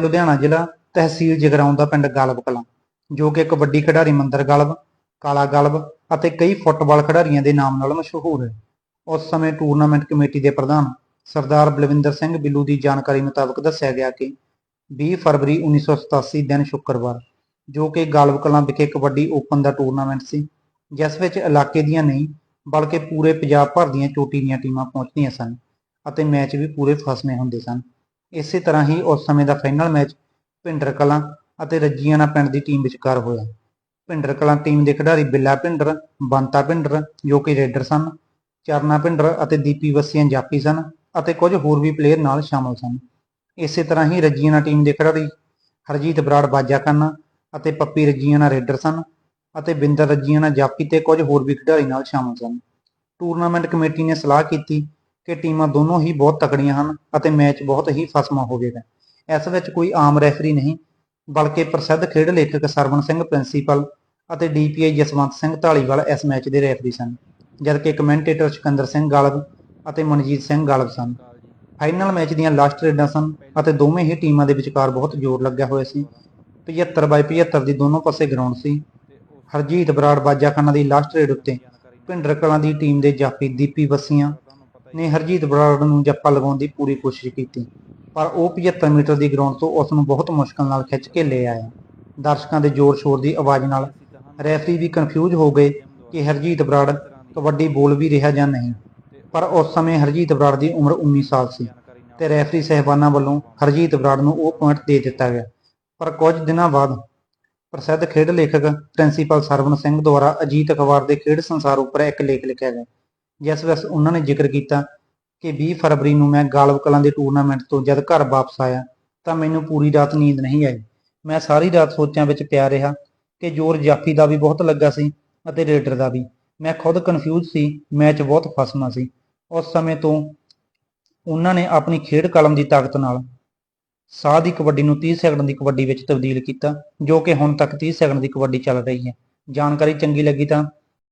ਲੁਧਿਆਣਾ ਜ਼ਿਲ੍ਹਾ ਤਹਿਸੀਲ ਜਗਰਾਉਂ ਦਾ ਪਿੰਡ ਗਲਬ ਕਲਾਂ, ਜੋ ਕਿ ਕਬੱਡੀ ਖਿਡਾਰੀ ਮੰਦਰ ਗਲਬ, ਕਾਲਾ ਗਲਬ ਅਤੇ ਕਈ ਫੁੱਟਬਾਲ ਖਿਡਾਰੀਆਂ ਦੇ ਨਾਮ ਨਾਲ ਮਸ਼ਹੂਰ ਹੈ। ਉਸ ਸਮੇਂ ਟੂਰਨਾਮੈਂਟ ਕਮੇਟੀ ਦੇ ਪ੍ਰਧਾਨ ਸਰਦਾਰ ਬਲਵਿੰਦਰ ਸਿੰਘ ਬਿੱਲੂ ਦੀ ਜਾਣਕਾਰੀ ਮੁਤਾਬਕ ਦੱਸਿਆ ਗਿਆ ਕਿ 20 ਫਰਵਰੀ 1987 ਦਿਨ ਸ਼ੁੱਕਰਵਾਰ, ਜੋ ਕਿ ਗਲਬ ਕਲਾਂ ਵਿਖੇ ਕਬੱਡੀ ਓਪਨ ਦਾ ਟੂਰਨਾਮੈਂਟ ਸੀ, ਜਿਸ ਵਿੱਚ ਇਲਾਕੇ ਦੀਆਂ ਨਹੀਂ, ਬਲਕਿ ਪੂਰੇ ਪੰਜਾਬ ਭਰ ਦੀਆਂ ਚੋਟੀ ਦੀਆਂ ਟੀਮਾਂ ਪਹੁੰਚਦੀਆਂ ਸਨ ਅਤੇ ਮੈਚ ਵੀ ਪੂਰੇ ਫਸਵੇਂ ਹੁੰਦੇ ਸਨ। ਇਸੇ ਤਰ੍ਹਾਂ ਹੀ ਉਸ ਸਮੇਂ ਦਾ ਫਾਈਨਲ ਮੈਚ ਭਿੰਡਰ ਕਲਾਂ ਅਤੇ ਰੱਜੀਆਣਾ ਪਿੰਡ ਦੀ ਟੀਮ ਵਿਚਕਾਰ ਹੋਇਆ। ਭਿੰਡਰ ਕਲਾਂ ਟੀਮ ਦੇ ਖਿਡਾਰੀ ਬਿੱਲਾ ਭਿੰਡਰ, ਬੰਤਾ ਭਿੰਡਰ, ਜੋ ਕਿ ਰੇਡਰ ਸਨ, ਚਰਨਾ ਭਿੰਡਰ ਅਤੇ ਦੀਪੀ ਵਸੀਆਂ ਜਾਪੀ ਸਨ ਅਤੇ ਕੁਝ ਹੋਰ ਵੀ ਪਲੇਅਰ ਨਾਲ ਸ਼ਾਮਲ ਸਨ। ਇਸੇ ਤਰ੍ਹਾਂ ਹੀ ਰੱਜੀਆਣਾ ਟੀਮ ਦੇ ਖਿਡਾਰੀ ਹਰਜੀਤ ਬਰਾੜ ਬਾਜਾ ਕਰਨਾ ਅਤੇ ਪੱਪੀ ਰੱਜੀਆਣਾ ਰੇਡਰ ਸਨ ਅਤੇ ਬਿੰਦਰ ਰੱਜੀਆਣਾ ਜਾਪੀ ਤੇ ਕੁਝ ਹੋਰ ਵੀ ਖਿਡਾਰੀ ਨਾਲ ਸ਼ਾਮਲ ਸਨ। ਟੂਰਨਾਮੈਂਟ ਕਮੇਟੀ ਨੇ ਸਲਾਹ ਕੀਤੀ ਕਿ ਟੀਮਾਂ ਦੋਨੋਂ ਹੀ ਬਹੁਤ ਤਕੜੀਆਂ ਹਨ ਅਤੇ ਮੈਚ ਬਹੁਤ ਹੀ ਫਸਮਾ ਹੋਵੇਗਾ ਇਸ ਵਿੱਚ ਕੋਈ ਆਮ ਰੈਫਰੀ ਨਹੀਂ, ਬਲਕਿ ਪ੍ਰਸਿੱਧ ਖੇਡ ਲੇਖਕ ਸਰਵਣ ਸਿੰਘ ਪ੍ਰਿੰਸੀਪਲ ਅਤੇ ਡੀਪੀਆਈ ਜਸਵੰਤ ਸਿੰਘ ਢਾਲੀਵਾਲ ਇਸ ਮੈਚ ਦੇ ਰੈਫਰੀ ਸਨ, ਜਦਕਿ ਕਮੈਂਟੇਟਰ ਸਿਕੰਦਰ ਸਿੰਘ ਗਾਲਬ ਅਤੇ ਮਨਜੀਤ ਸਿੰਘ ਗਾਲਬ ਸਨ। ਫਾਈਨਲ ਮੈਚ ਦੀਆਂ ਲਾਸਟ ਰੇਡਾਂ ਸਨ ਅਤੇ ਦੋਵੇਂ ਹੀ ਟੀਮਾਂ ਦੇ ਵਿਚਕਾਰ ਬਹੁਤ ਜ਼ੋਰ ਲੱਗਿਆ ਹੋਇਆ ਸੀ। 75 ਬਾਈ 75 ਦੀ ਦੋਨੋਂ ਪਾਸੇ ਗਰਾਊਂਡ ਸੀ। ਹਰਜੀਤ ਬਰਾੜ ਬਾਜਾ ਖਾਨਾ ਦੀ ਲਾਸਟ ਰੇਡ ਉੱਤੇ ਭਿੰਡਰ ਕਲਾਂ ਦੀ ਟੀਮ ਦੇ ਜਾਫੀ ਦੀਪੀ ਬੱਸੀਆਂ ਨੇ ਹਰਜੀਤ ਬਰਾੜ ਨੂੰ ਜੱਫਾ ਲਗਾਉਣ ਦੀ ਪੂਰੀ ਕੋਸ਼ਿਸ਼ ਕੀਤੀ, ਪਰ ਉਹ 75 ਮੀਟਰ ਦੀ ਗਰਾਊਂਡ ਤੋਂ ਉਸ ਨੂੰ ਬਹੁਤ ਮੁਸ਼ਕਲ ਨਾਲ ਖਿੱਚ ਕੇ ਲੈ ਆਇਆ। ਦਰਸ਼ਕਾਂ ਦੇ ਜ਼ੋਰ ਸ਼ੋਰ ਦੀ ਆਵਾਜ਼ ਨਾਲ ਰੈਫਰੀ ਵੀ ਕਨਫਿਊਜ਼ ਹੋ ਗਏ ਕਿ ਹਰਜੀਤ ਬਰਾੜ ਕਬੱਡੀ ਬੋਲ ਵੀ ਰਿਹਾ ਜਾਂ ਨਹੀਂ। ਪਰ ਉਸ ਸਮੇਂ ਹਰਜੀਤ ਬਰਾੜ ਦੀ ਉਮਰ 19 ਸਾਲ ਸੀ ਤੇ ਰੈਫਰੀ ਸਹਿਬਾਨਾਂ ਵੱਲੋਂ ਹਰਜੀਤ ਬਰਾੜ ਨੂੰ ਉਹ ਪੁਆਇੰਟ ਦੇ ਦਿੱਤਾ ਗਿਆ। ਪਰ ਕੁਝ ਦਿਨਾਂ ਬਾਅਦ ਪ੍ਰਸਿੱਧ ਖੇਡ ਲੇਖਕ ਪ੍ਰਿੰਸੀਪਲ ਸਰਵਨ ਸਿੰਘ ਦੁਆਰਾ ਅਜੀਤ ਅਖਬਾਰ ਦੇ ਖੇਡ ਸੰਸਾਰ ਉੱਪਰ ਇੱਕ ਲੇਖ ਲਿਖਿਆ ਗਿਆ। ਜਿਸ ਵਿੱਚ ਉਹਨਾਂ ਨੇ ਜ਼ਿਕਰ ਕੀਤਾ ਕਿ 20 ਫਰਵਰੀ ਨੂੰ ਮੈਂ ਗਾਲਬ ਕਲਾਂ ਦੇ ਟੂਰਨਾਮੈਂਟ ਤੋਂ ਜਦ ਘਰ ਵਾਪਸ ਆਇਆ, ਤਾਂ ਮੈਨੂੰ ਪੂਰੀ ਰਾਤ ਨੀਂਦ ਨਹੀਂ ਆਈ। ਮੈਂ ਸਾਰੀ ਰਾਤ ਸੋਚਾਂ ਵਿੱਚ ਪਿਆ ਰਿਹਾ ਕਿ ਜ਼ੋਰ ਜਾਫੀ ਦਾ ਵੀ ਬਹੁਤ ਲੱਗਾ ਸੀ ਅਤੇ ਰੇਡਰ ਦਾ ਵੀ। ਮੈਂ ਖੁਦ ਕਨਫਿਊਜ਼ ਸੀ, ਮੈਚ ਬਹੁਤ ਫਸਮਾ ਸੀ। ਉਸ ਸਮੇਂ ਤੋਂ ਉਹਨਾਂ ਨੇ ਆਪਣੀ ਖੇਡ ਕਲਮ ਦੀ ਤਾਕਤ ਨਾਲ ਸਾਹ ਦੀ ਕਬੱਡੀ ਨੂੰ 30 ਸੈਕਿੰਡ ਦੀ ਕਬੱਡੀ ਵਿੱਚ ਤਬਦੀਲ ਕੀਤਾ, ਜੋ ਕਿ ਹੁਣ ਤੱਕ 30 ਸੈਕਿੰਡ ਦੀ ਕਬੱਡੀ ਚੱਲ ਰਹੀ ਹੈ। ਜਾਣਕਾਰੀ ਚੰਗੀ ਲੱਗੀ ਤਾਂ